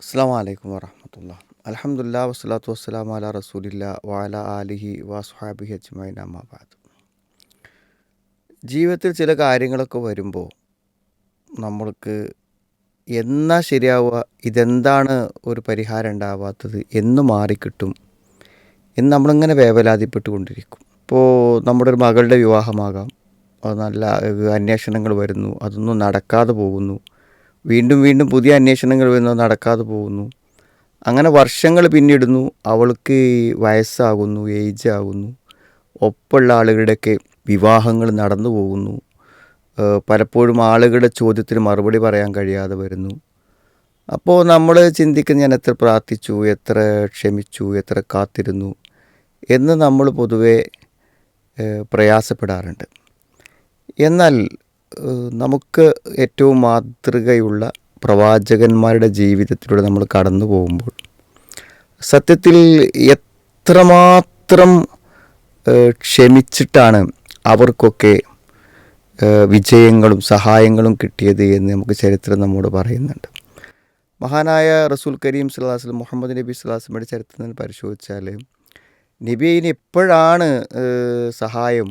അസ്സാം വലൈക്കും വറഹമത്തുള്ള അലഹമുല്ലാ വസ്സലാത്തു വസ്സലാം അല റസൂലില്ല വാല അലിഹി വാസുഹാബി അജ്മൈൻ അമ്മാബാദ് ജീവിതത്തിൽ ചില കാര്യങ്ങളൊക്കെ വരുമ്പോൾ നമ്മൾക്ക് എന്നാ ശരിയാവുക ഇതെന്താണ് ഒരു പരിഹാരം ഉണ്ടാവാത്തത് എന്ന് മാറിക്കിട്ടും എന്ന് നമ്മളിങ്ങനെ വേവലാതിപ്പെട്ടുകൊണ്ടിരിക്കും. ഇപ്പോൾ നമ്മുടെ ഒരു മകളുടെ വിവാഹമാകാം. അത് നല്ല അന്വേഷണങ്ങൾ വരുന്നു അതൊന്നും നടക്കാതെ പോകുന്നു. വീണ്ടും വീണ്ടും പുതിയ അന്വേഷണങ്ങൾ വരുന്നു നടക്കാതെ പോകുന്നു. അങ്ങനെ വർഷങ്ങൾ പിന്നിടുന്നു. അവൾക്ക് വയസ്സാകുന്നു ഏജ് ആകുന്നു. ഒപ്പമുള്ള ആളുകളുടെയൊക്കെ വിവാഹങ്ങൾ നടന്നു പോകുന്നു. പലപ്പോഴും ആളുകളുടെ ചോദ്യത്തിന് മറുപടി പറയാൻ കഴിയാതെ വരുന്നു. അപ്പോൾ നമ്മൾ ചിന്തിക്കുന്ന ഞാൻ എത്ര പ്രാർത്ഥിച്ചു എത്ര ക്ഷമിച്ചു എത്ര കാത്തിരുന്നു എന്ന് നമ്മൾ പൊതുവെ പ്രയാസപ്പെടാറുണ്ട്. എന്നാൽ നമുക്ക് ഏറ്റവും മാതൃകയുള്ള പ്രവാചകന്മാരുടെ ജീവിതത്തിലൂടെ നമ്മൾ കടന്നു പോകുമ്പോൾ സത്യത്തിൽ എത്രമാത്രം ക്ഷമിച്ചിട്ടാണ് അവർക്കൊക്കെ വിജയങ്ങളും സഹായങ്ങളും കിട്ടിയത് എന്ന് നമുക്ക് ചരിത്രം നമ്മോട് പറയുന്നുണ്ട്. മഹാനായ റസൂൽ കരീം സുല്ലാസ്ലം മുഹമ്മദ് നബി സ്വലാസ്ലമയുടെ ചരിത്രത്തിൽ പരിശോധിച്ചാൽ നബിയിന് എപ്പോഴാണ് സഹായം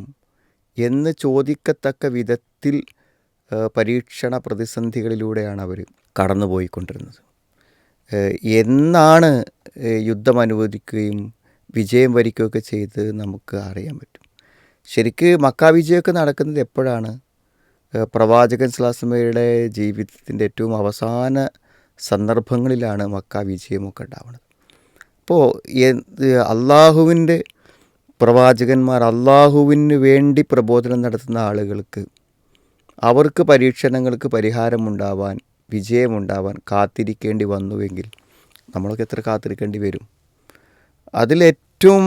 എന്ന് ചോദിക്കത്തക്ക വിധത്തിൽ പരീക്ഷണ പ്രതിസന്ധികളിലൂടെയാണ് അവർ കടന്നുപോയിക്കൊണ്ടിരുന്നത് എന്നാണ് യുദ്ധം അനുവദിക്കുകയും വിജയം വരിക്കുകയൊക്കെ ചെയ്ത് നമുക്ക് അറിയാൻ പറ്റും. ശരിക്ക് മക്കാ വിജയമൊക്കെ നടക്കുന്നത് എപ്പോഴാണ്? പ്രവാചകൻ സ്ലാസ്മയുടെ ജീവിതത്തിന്റെ ഏറ്റവും അവസാന സന്ദർഭങ്ങളിലാണ് മക്ക വിജയമൊക്കെ ഉണ്ടാവുന്നത്. അപ്പോൾ അള്ളാഹുവിന്റെ പ്രവാചകന്മാർ അള്ളാഹുവിന് വേണ്ടി പ്രബോധനം നടത്തുന്ന ആളുകൾക്ക് അവർക്ക് പരീക്ഷണങ്ങൾക്ക് പരിഹാരമുണ്ടാവാൻ വിജയമുണ്ടാവാൻ കാത്തിരിക്കേണ്ടി വന്നുവെങ്കിൽ നമ്മളൊക്കെ എത്ര കാത്തിരിക്കേണ്ടി വരും? അതിലേറ്റവും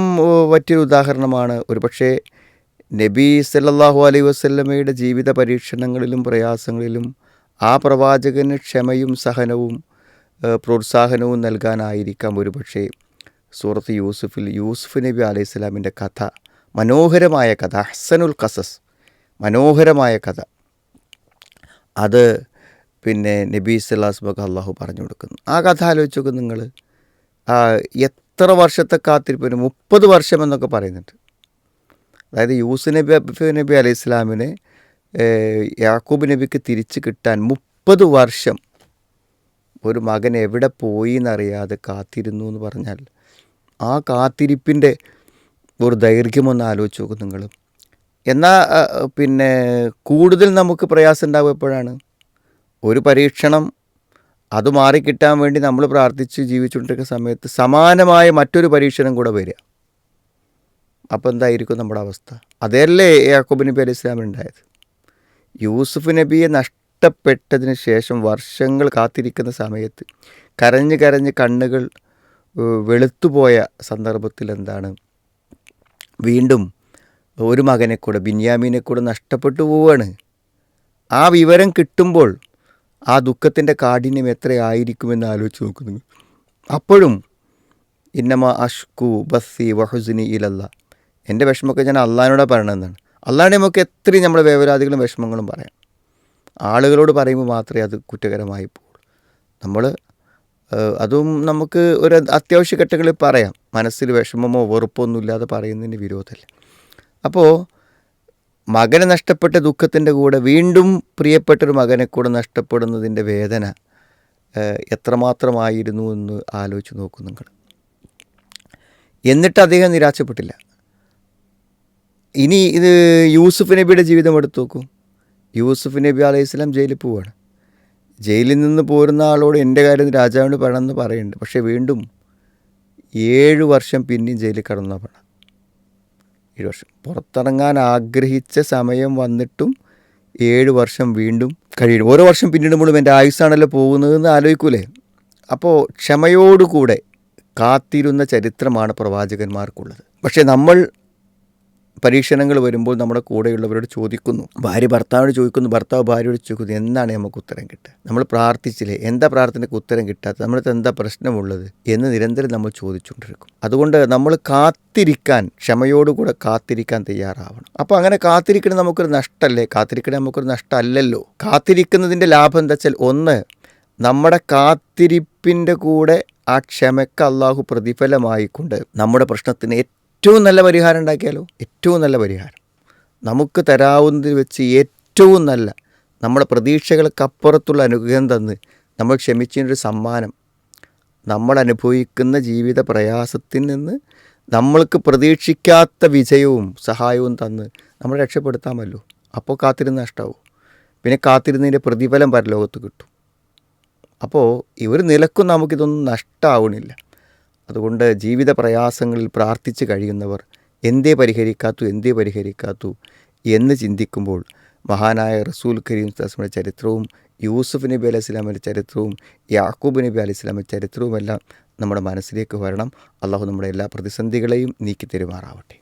പറ്റിയൊരു ഉദാഹരണമാണ് ഒരുപക്ഷെ നബി സല്ലാഹു അലൈ വസല്ലമയുടെ ജീവിത പരീക്ഷണങ്ങളിലും പ്രയാസങ്ങളിലും ആ പ്രവാചകന് ക്ഷമയും സഹനവും പ്രോത്സാഹനവും നൽകാനായിരിക്കാം ഒരുപക്ഷെ സൂറത്ത് യൂസുഫിൽ യൂസുഫ് നബി അലൈഹി സ്വലാമിന്റെ കഥ. മനോഹരമായ കഥ അഹ്സനുൽ ഖസസ്. മനോഹരമായ കഥ. അത് പിന്നെ നബി സല്ലാസ്മക്ക് അള്ളാഹു പറഞ്ഞു കൊടുക്കുന്നു. ആ കഥ ആലോചിച്ച് നോക്കും നിങ്ങൾ എത്ര വർഷത്തെ കാത്തിരിപ്പിന് മുപ്പത് വർഷം എന്നൊക്കെ പറയുന്നുണ്ട്. അതായത് യൂസ് നബി അബ്ഫു നബി അലൈഹി ഇസ്ലാമിനെ യാക്കൂബ് നബിക്ക് തിരിച്ച് കിട്ടാൻ മുപ്പത് വർഷം. ഒരു മകൻ എവിടെ പോയി എന്നറിയാതെ കാത്തിരുന്നു എന്ന് പറഞ്ഞാൽ ആ കാത്തിരിപ്പിന്റെ ഒരു ദൈർഘ്യമൊന്ന് ആലോചിച്ച് നോക്കും നിങ്ങൾ. എന്നാൽ പിന്നെ കൂടുതൽ നമുക്ക് പ്രയാസം ഉണ്ടാവുക എപ്പോഴാണ്? ഒരു പരീക്ഷണം അത് മാറിക്കിട്ടാൻ വേണ്ടി നമ്മൾ പ്രാർത്ഥിച്ച് ജീവിച്ചുകൊണ്ടിരിക്കുന്ന സമയത്ത് സമാനമായ മറ്റൊരു പരീക്ഷണം കൂടെ വരിക. അപ്പോൾ എന്തായിരിക്കും നമ്മുടെ അവസ്ഥ? അതല്ലേ യാക്കോബ് നബി അലൈഹി ഇസ്ലാമിനുണ്ടായത് യൂസുഫ് നബിയെ നഷ്ടപ്പെട്ടതിന് ശേഷം വർഷങ്ങൾ കാത്തിരിക്കുന്ന സമയത്ത് കരഞ്ഞ് കരഞ്ഞ് കണ്ണുകൾ വെളുത്തുപോയ സന്ദർഭത്തിൽ എന്താണ് വീണ്ടും ഒരു മകനെ കൂടെ ബിന്യാമീനെ കൂടെ നഷ്ടപ്പെട്ടു പോവുകയാണ് ആ വിവരം കിട്ടുമ്പോൾ ആ ദുഃഖത്തിന്റെ കാഠിന്യം എത്രയായിരിക്കുമെന്ന് ആലോചിച്ച് നോക്കുന്നു. അപ്പോഴും ഇന്നമ അഷ്കു ബസ്സി വഹുസിനി ഇലല്ല. എന്റെ വിഷമമൊക്കെ ഞാൻ അള്ളഹാനോടെ പറയണമെന്നാണ് അള്ളാഹിനെ നമുക്ക് എത്രയും നമ്മുടെ വേവലാതികളും വിഷമങ്ങളും പറയാം. ആളുകളോട് പറയുമ്പോൾ മാത്രമേ അത് കുറ്റകരമായി പോകുള്ളൂ നമ്മൾ അതും നമുക്ക് ഒരു അത്യാവശ്യ ഘട്ടങ്ങളിൽ പറയാം. മനസ്സിൽ വിഷമമോ വെറുപ്പോ ഒന്നുമില്ലാതെ പറയുന്നതിന് വിരോധമല്ല. അപ്പോൾ മകനെ നഷ്ടപ്പെട്ട ദുഃഖത്തിന്റെ കൂടെ വീണ്ടും പ്രിയപ്പെട്ടൊരു മകനെ കൂടെ നഷ്ടപ്പെടുന്നതിന്റെ വേദന എത്രമാത്രമായിരുന്നു എന്ന് ആലോചിച്ച് നോക്കും നിങ്ങൾ. എന്നിട്ട് അദ്ദേഹം നിരാശപ്പെട്ടില്ല. ഇനി ഇത് യൂസുഫ് നബിയുടെ ജീവിതം എടുത്തു നോക്കൂ. യൂസുഫ് നബി അലൈഹി സ്വലാം ജയിലിൽ പോവുകയാണ്. ജയിലിൽ നിന്ന് പോരുന്ന ആളോട് എന്റെ കാര്യം രാജാവിന് പണമെന്ന് പറയുന്നുണ്ട് പക്ഷേ വീണ്ടും ഏഴ് വർഷം പിന്നെയും ജയിലിൽ കടന്ന പണം. ഏഴ് വർഷം. പുറത്തിറങ്ങാൻ ആഗ്രഹിച്ച സമയം വന്നിട്ടും ഏഴ് വർഷം വീണ്ടും കഴിയും. ഓരോ വർഷം പിന്നിടുമ്പോഴും എന്റെ ആയുസ്സാണല്ലോ പോകുന്നതെന്ന് ആലോചിക്കൂലേ? അപ്പോൾ ക്ഷമയോടുകൂടെ കാത്തിരുന്ന ചരിത്രമാണ് പ്രവാചകന്മാർക്കുള്ളത്. പക്ഷേ നമ്മൾ പരീക്ഷണങ്ങൾ വരുമ്പോൾ നമ്മുടെ കൂടെയുള്ളവരോട് ചോദിക്കുന്നു. ഭാര്യ ഭർത്താവിനോട് ചോദിക്കുന്നു ഭർത്താവ് ഭാര്യയോട് ചോദിക്കുന്നു എന്നാണ് നമുക്ക് ഉത്തരം കിട്ടുക? നമ്മൾ പ്രാർത്ഥിച്ചില്ലേ എന്താ പ്രാർത്ഥനയ്ക്ക് ഉത്തരം കിട്ടാത്തത്? നമ്മളത് എന്താ പ്രശ്നമുള്ളത്? എന്ന് നിരന്തരം നമ്മൾ ചോദിച്ചുകൊണ്ടിരിക്കും. അതുകൊണ്ട് നമ്മൾ കാത്തിരിക്കാൻ ക്ഷമയോടുകൂടെ കാത്തിരിക്കാൻ തയ്യാറാവണം. അപ്പോൾ അങ്ങനെ കാത്തിരിക്കണത് നമുക്കൊരു നഷ്ടമല്ലേ? കാത്തിരിക്കണേ നമുക്കൊരു നഷ്ടമല്ലല്ലോ? കാത്തിരിക്കുന്നതിന്റെ ലാഭം എന്താ വെച്ചാൽ ഒന്ന് നമ്മുടെ കാത്തിരിപ്പിന്റെ കൂടെ ആ ക്ഷമയ്ക്ക് അള്ളാഹു പ്രതിഫലമായിക്കൊണ്ട് നമ്മുടെ പ്രശ്നത്തിന് ഏറ്റവും നല്ല പരിഹാരം ഉണ്ടാക്കിയാലോ? ഏറ്റവും നല്ല പരിഹാരം. നമുക്ക് തരാവുന്നതിൽ വെച്ച് ഏറ്റവും നല്ല നമ്മുടെ പ്രതീക്ഷകൾക്കപ്പുറത്തുള്ള അനുഗ്രഹം തന്ന് നമ്മൾ ക്ഷമിച്ചതിനൊരു സമ്മാനം. നമ്മൾ അനുഭവിക്കുന്ന ജീവിത പ്രയാസത്തിൽ നിന്ന് നമ്മൾക്ക് പ്രതീക്ഷിക്കാത്ത വിജയവും സഹായവും തന്ന് നമ്മൾ രക്ഷപ്പെടുത്താമല്ലോ അപ്പോൾ കാത്തിരുന്ന് നഷ്ടമാവും പിന്നെ കാത്തിരുന്നതിന്റെ പ്രതിഫലം പരലോകത്ത് കിട്ടും. അപ്പോൾ ഇവർ നിലക്കും നമുക്കിതൊന്നും നഷ്ടമാവണില്ല അതുകൊണ്ട് ജീവിത പ്രയാസങ്ങളിൽ പ്രാർത്ഥിച്ച് കഴിയുന്നവർ എന്തേ പരിഹരിക്കാത്തു എന്തേ പരിഹരിക്കാത്തു എന്ന് ചിന്തിക്കുമ്പോൾ മഹാനായ റസൂൽ കരീം തസ്മയുടെ ചരിത്രവും യൂസുഫ് നബി അലൈഹി ഇസ്ലാമിന്റെ ചരിത്രവും യാക്കൂബ് നബി അലൈഹി ഇസ്ലാമിന്റെ ചരിത്രവുമെല്ലാം നമ്മുടെ മനസ്സിലേക്ക് വരണം. അള്ളാഹു നമ്മുടെ എല്ലാ പ്രതിസന്ധികളെയും നീക്കി തരുമാറാവട്ടെ